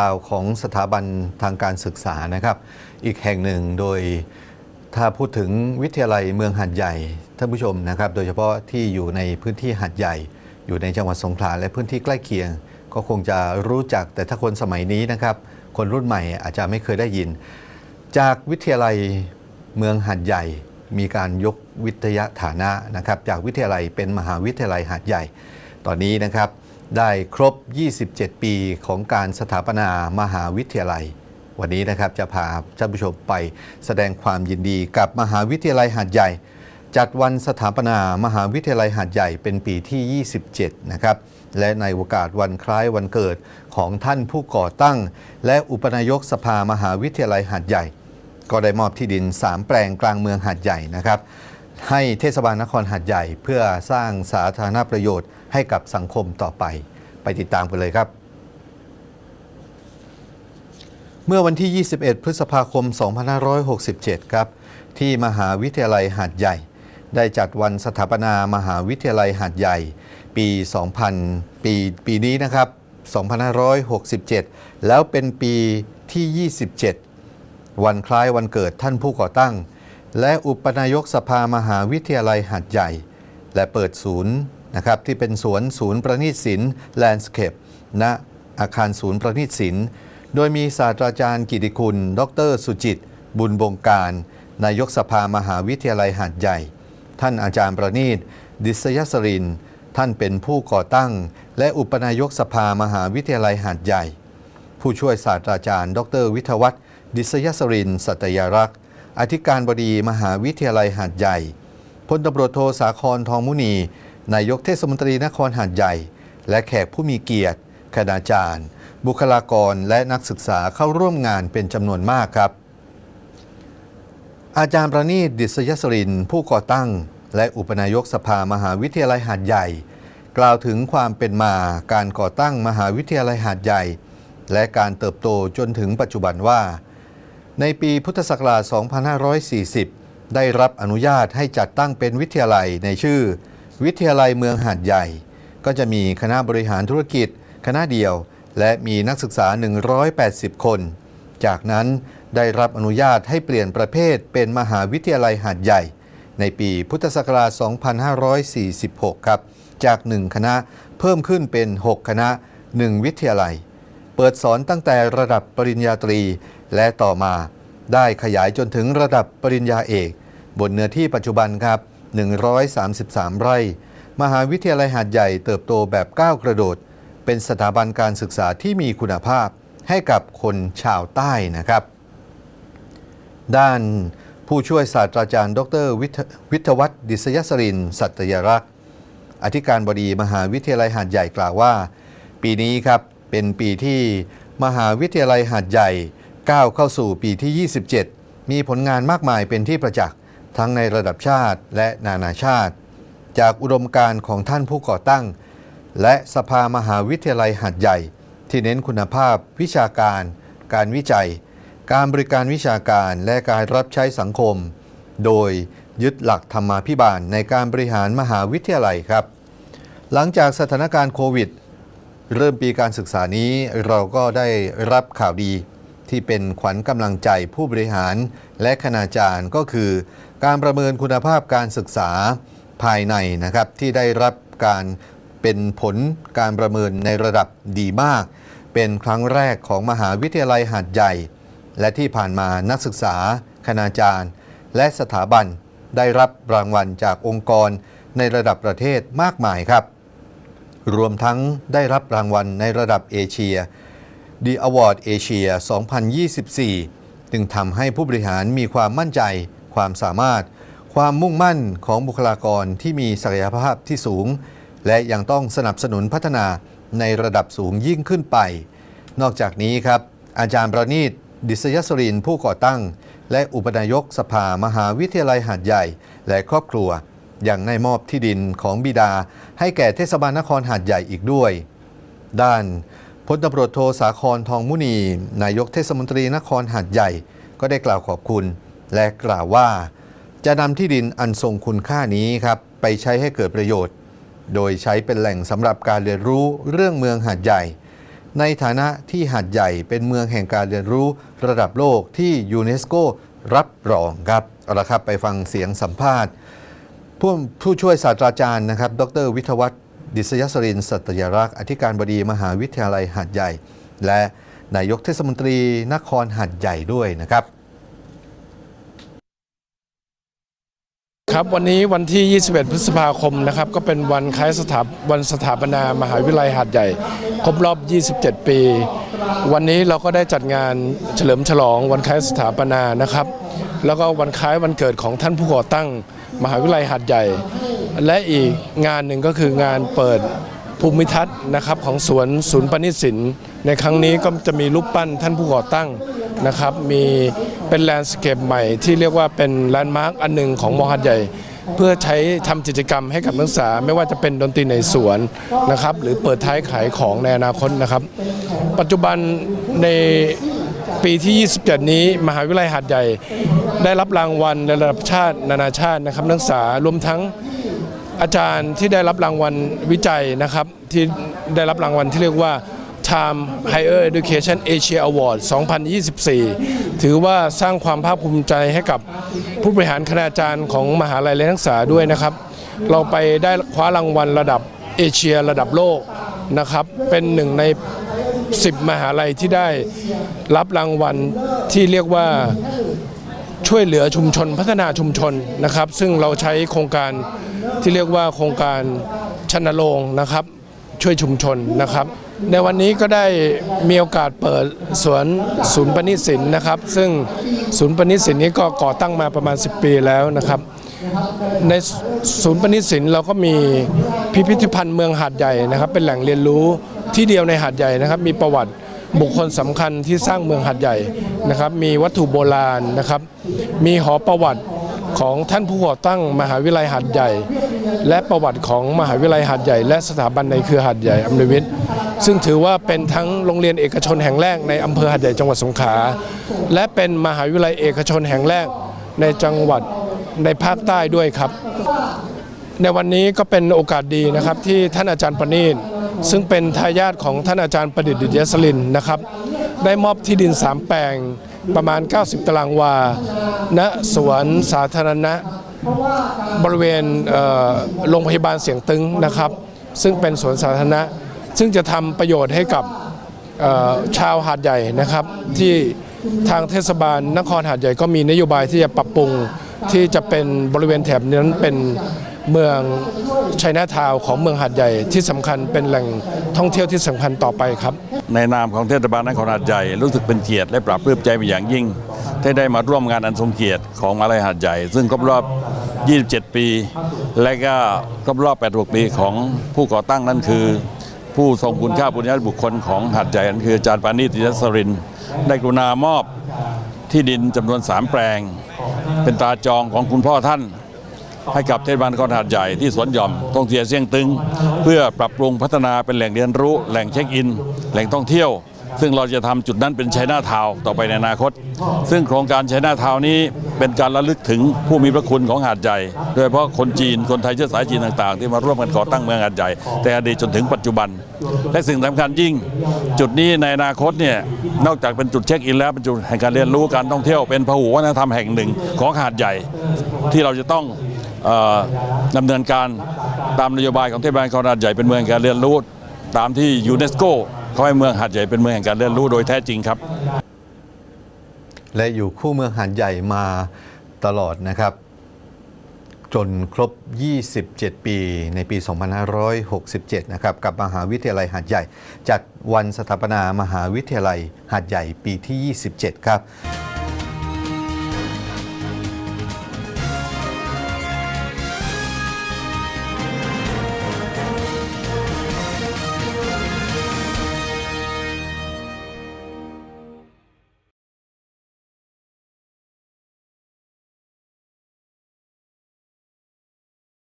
ราวของสถาบันทางการศึกษานะครับ อีกแห่งหนึ่งโดยถ้าพูดถึงวิทยาลัยเมืองหัดใหญ่ท่านผู้ชมนะครับ โดยเฉพาะที่อยู่ในพื้นที่หัดใหญ่ อยู่ในจังหวัดสงขลาและพื้นที่ใกล้เคียง ก็คงจะรู้จักแต่ถ้าคนสมัยนี้นะครับ คนรุ่นใหม่อาจจะไม่เคยได้ยิน จากวิทยาลัยเมืองหัดใหญ่ มีการยกวิทยาฐานะนะครับ จากวิทยาลัยเป็นมหาวิทยาลัยหัดใหญ่ ตอนนี้นะครับ ได้ครบ 27 ปีของการสถาปนามหาวิทยาลัย วันนี้นะครับจะพาท่านผู้ชมไปแสดงความยินดีกับมหาวิทยาลัยหาดใหญ่ จัดวันสถาปนามหาวิทยาลัยหาดใหญ่เป็นปีที่ 27 นะครับ และในโอกาสวันคล้ายวันเกิดของท่านผู้ก่อตั้ง และอุปนายกสภามหาวิทยาลัยหาดใหญ่ ก็ได้มอบที่ดิน 3 แปลงกลางเมืองหาดใหญ่นะครับ ให้เทศบาลนครหาดใหญ่ เพื่อสร้างสาธารณประโยชน์ให้กับสังคมต่อไป ไปติดตามกันเลยครับ เมื่อวันที่ 21 พฤษภาคม 2567 ครับ ที่มหาวิทยาลัยหาดใหญ่ ได้จัดวันสถาปนามหาวิทยาลัยหาดใหญ่ ปี 2000 ปีปีนี้นะครับ 2567 แล้วเป็นปีที่ 27 วันคล้ายวันเกิดท่านผู้ก่อตั้ง และอุปนายกสภามหาวิทยาลัยหาดใหญ่ และเปิดศูนย์นะครับที่เป็นสวนศูนย์ประณีตศิลป์แลนด์สเคปณอาคารศูนย์ประณีตศิลป์โดยมีศาสตราจารย์กิติคุณ ดร สุจิต บุญบงการ นายกสภามหาวิทยาลัยหาดใหญ่ ท่านอาจารย์ประณีต ดิษยสริน ท่านเป็นผู้ก่อตั้ง และอุปนายกสภามหาวิทยาลัยหาดใหญ่ ผู้ช่วยศาสตราจารย์ ดร วิทวัฒน์ดิษยสริน สัตยารักษ์ อธิการบดีมหาวิทยาลัยหาดใหญ่พลตำรวจโทสาครทองมุนี นายกเทศมนตรีนครหาดใหญ่ และแขกผู้มีเกียรติ คณาจารย์ บุคลากรและนักศึกษาเข้าร่วมงานเป็นจำนวนมากครับ อาจารย์ประณีตดิษยสริน ผู้ก่อตั้ง และอุปนายกสภามหาวิทยาลัยหาดใหญ่ กล่าวถึงความเป็นมาการก่อตั้งมหาวิทยาลัยหาดใหญ่ และการเติบโตจนถึงปัจจุบันว่า ในปีพุทธศักราช 2540 ได้รับอนุญาตให้จัดตั้งเป็นวิทยาลัยในชื่อ วิทยาลัยเมืองหาดใหญ่ ก็จะมีคณะบริหารธุรกิจ คณะเดียว และมีนักศึกษา 180 คน จากนั้นได้รับอนุญาตให้เปลี่ยนประเภทเป็นมหาวิทยาลัยหาดใหญ่ ในปีพุทธศักราช 2546 ครับ จาก 1 คณะเพิ่มขึ้นเป็น 6 คณะ 1 วิทยาลัย เปิดสอนตั้งแต่ระดับปริญญาตรี และต่อมาได้ขยายจนถึงระดับปริญญาเอก บนเนื้อที่ปัจจุบันครับ 133 ไร่ มหาวิทยาลัยหาดใหญ่เติบโตแบบก้าวกระโดด เป็นสถาบันการศึกษาที่มีคุณภาพให้กับคนชาวใต้นะครับ ด้านผู้ช่วยศาสตราจารย์ ดรวิทยวัฒน์ดิษยสริน สัตยรักษ์อธิการบดีมหาวิทยาลัยหาดใหญ่กล่าวว่า ปีนี้ครับเป็นปีที่มหาวิทยาลัยหาดใหญ่ ก้าวเข้าสู่ปีที่ 27 มีผลงานมากมายเป็นที่ประจักษ์ทั้งในระดับชาติและนานาชาติ จากอุดมการณ์ของท่านผู้ก่อตั้ง และสภามหาวิทยาลัยหาดใหญ่ ที่เน้นคุณภาพ วิชาการ การวิจัย การบริการวิชาการและการรับใช้สังคม โดยยึดหลักธรรมาภิบาลในการบริหารมหาวิทยาลัยครับ หลังจากสถานการณ์โควิด เริ่มปีการศึกษานี้เราก็ได้รับข่าวดี ที่เป็นขวัญกำลังใจผู้บริหารและคณาจารย์ก็คือ การประเมินคุณภาพการศึกษาภายในนะครับที่ได้รับการเป็นผลการประเมินในระดับดีมาก เป็นครั้งแรกของมหาวิทยาลัยหาดใหญ่ และที่ผ่านมานักศึกษา คณาจารย์ และสถาบันได้รับรางวัลจากองค์กรในระดับประเทศมากมายครับ รวมทั้งได้รับรางวัลในระดับเอเชีย The Award Asia 2024 จึงทำให้ผู้บริหารมีความมั่นใจ ความสามารถ ความมุ่งมั่นของบุคลากรที่มีศักยภาพที่สูง และยังต้องสนับสนุนพัฒนาในระดับสูงยิ่งขึ้นไป นอกจากนี้ครับ อาจารย์ประณีตดิษยสรินผู้ก่อตั้ง และอุปนายกสภามหาวิทยาลัยหาดใหญ่ และครอบครัวยังได้มอบที่ดินของบิดา ให้แก่เทศบาลนครหาดใหญ่อีกด้วย ด้าน พลตำรวจโทสาครทองมุนี นายกเทศมนตรีนครหาดใหญ่ ก็ได้กล่าวขอบคุณ และกล่าวว่า จะนำที่ดินอันทรงคุณค่านี้ครับไปใช้ให้เกิดประโยชน์ โดยใช้เป็นแหล่งสำหรับการเรียนรู้เรื่องเมืองหาดใหญ่ ในฐานะที่หาดใหญ่เป็นเมืองแห่งการเรียนรู้ระดับโลกที่ยูเนสโกรับรองครับเอาละครับไปฟังเสียงสัมภาษณ์ผู้ผู้ช่วยศาสตราจารย์นะครับ ดร วิทวัฒน์ ดิษยสรินสัตยรักษ์อธิการบดีมหาวิทยาลัยหาดใหญ่ และนายกเทศมนตรีนครหาดใหญ่ด้วยนะครับครับวันนี้วันที่ 21 พฤษภาคมนะครับก็เป็นวันคล้ายสถาวันสถาปนามหาวิทยาลัยหาดใหญ่ ครบรอบ 27 ปี วันนี้เราก็ได้จัดงานเฉลิมฉลองวันคล้ายสถาปนานะครับ แล้วก็วันคล้ายวันเกิดของท่านผู้ก่อตั้ง มหาวิทยาลัยหาดใหญ่ และอีกงานหนึ่งก็คืองานเปิดภูมิทัศน์นะครับของสวนศูนย์ปณิสินในครั้งนี้ก็จะมีรูปปั้นท่านผู้ก่อตั้งนะครับ มีเป็นแลนด์สเคปใหม่ที่เรียกว่าเป็นแลนด์มาร์กอันหนึ่งของมหัดใหญ่ เพื่อใช้ทำกิจกรรมให้กับนักศึกษา ไม่ว่าจะเป็นดนตรีในสวนนะครับ หรือเปิดท้ายขายของในอนาคตนะครับ ปัจจุบันใน ปีที่ 27 นี้มหาวิทยาลัยหาดใหญ่ ได้รับรางวัลระดับชาตินานาชาตินะครับนักศึกษารวมทั้งอาจารย์ที่ได้รับรางวัลวิจัยนะครับที่ได้รับรางวัลที่เรียกว่า Time Higher Education Asia Award 2024 ถือว่าสร้างความภาคภูมิใจให้กับผู้บริหารคณาจารย์ของมหาลัยและนักศึกษาด้วยนะครับ เราไปได้คว้ารางวัลระดับเอเชียระดับโลกนะครับ เป็นหนึ่งใน 10 มหาลัยที่ได้รับรางวัลที่เรียกว่าช่วยเหลือชุมชนพัฒนาชุมชนนะครับ ซึ่งเราใช้โครงการที่เรียกว่าโครงการชนโรงนะครับ ช่วยชุมชนนะครับ ในวันนี้ก็ได้มีโอกาสเปิดสวนศูนย์ปณิสินนะครับ ซึ่งศูนย์ปณิสินนี้ก็ก่อตั้งมาประมาณ 10 ปีแล้วนะครับ ในศูนย์ปณิสินเราก็มีพิพิธภัณฑ์เมืองหาดใหญ่นะครับ เป็นแหล่งเรียนรู้ที่เดียวในหาดใหญ่นะครับ มีประวัติบุคคลสำคัญที่สร้างเมืองหาดใหญ่นะครับ มีวัตถุโบราณนะครับ มีหอประวัติของท่านผู้ก่อตั้งมหาวิทยาลัยหาดใหญ่ และประวัติของมหาวิทยาลัยหาดใหญ่ และสถาบันในเครือหาดใหญ่อำนวยวิทย์ซึ่งถือว่าเป็นทั้งโรงเรียนเอกชนแห่งแรกในอำเภอหาดใหญ่จังหวัดสงขลาและเป็นมหาวิทยาลัยเอกชนแห่งแรกในจังหวัด ในภาคใต้ด้วยครับ ในวันนี้ก็เป็นโอกาสดีนะครับที่ท่านอาจารย์ประณีตซึ่งเป็นทายาทของท่านอาจารย์ประดิษฐ์ดิยสลินนะครับ ได้มอบที่ดินสามแปลงประมาณ 90 ตารางวา ณ สวนสาธารณะ บริเวณโรงพยาบาลเสียงตึงนะครับ ซึ่งเป็นสวนสาธารณะ ซึ่งจะทำประโยชน์ให้กับชาวหาดใหญ่นะครับ ที่ทางเทศบาลนครหาดใหญ่ก็มีนโยบายที่จะปรับปรุง ที่จะเป็นบริเวณแถบนั้นเป็นเมืองชัยนาทาวน์ของเมืองหาดใหญ่ที่สำคัญเป็นแหล่งท่องเที่ยวที่สำคัญต่อไปครับ ในนามของเทศบาลนครหาดใหญ่รู้สึกเป็นเกียรติและปราบปลื้มใจเป็นอย่างยิ่งที่ได้มาร่วมงานอันทรงเกียรติของมาลัยหาดใหญ่ ซึ่งครบรอบ 27 ปี และก็ครบรอบ 86 ปีของผู้ก่อตั้งนั่นคือ ผู้ทรงคุณค่าปุญญาบุคคลของหาดใหญ่นั่นคืออาจารย์ปานิติยสริน ได้กรุณามอบที่ดินจำนวน 3 แปลง เป็นตราจองของคุณพ่อท่าน ให้กับเทศบาลนครหาดใหญ่ที่สวนหย่อมท่องเที่ยวเสี่ยงตึง เพื่อปรับปรุงพัฒนาเป็นแหล่งเรียนรู้ แหล่งเช็คอิน แหล่งท่องเที่ยว ซึ่งเราจะทำจุดนั้นเป็นชัยนาทาวน์ต่อไปในอนาคต ซึ่งโครงการชัยนาทาวน์นี้เป็นการระลึกถึงผู้มีพระคุณของหาดใหญ่ โดยเฉพาะคนจีนคนไทยเชื้อสายจีนต่างๆ ที่มาร่วมกันก่อตั้งเมืองหาดใหญ่ แต่อดีตจนถึงปัจจุบัน และสิ่งสำคัญยิ่ง จุดนี้ในอนาคตเนี่ยนอกจากเป็นจุดเช็คอินแล้วเป็นจุดแห่งการเรียนรู้การท่องเที่ยวเป็นพหุวัฒนธรรมแห่งหนึ่งของหาดใหญ่ ที่เราจะต้องเอ่อดำเนินการตามนโยบายของเทศบาลนครหาดใหญ่เป็นเมืองการเรียนรู้ตามที่ยูเนสโก ขาให้เมืองหาดใหญ่เป็นเมืองแห่งการเรียนรู้โดยแท้จริงครับ และอยู่คู่เมืองหาดใหญ่มาตลอดนะครับ จนครบ 27 ปีในปี 2567 นะครับ กับมหาวิทยาลัยหาดใหญ่ จัดวันสถาปนามหาวิทยาลัยหาดใหญ่ปีที่ 27 ครับ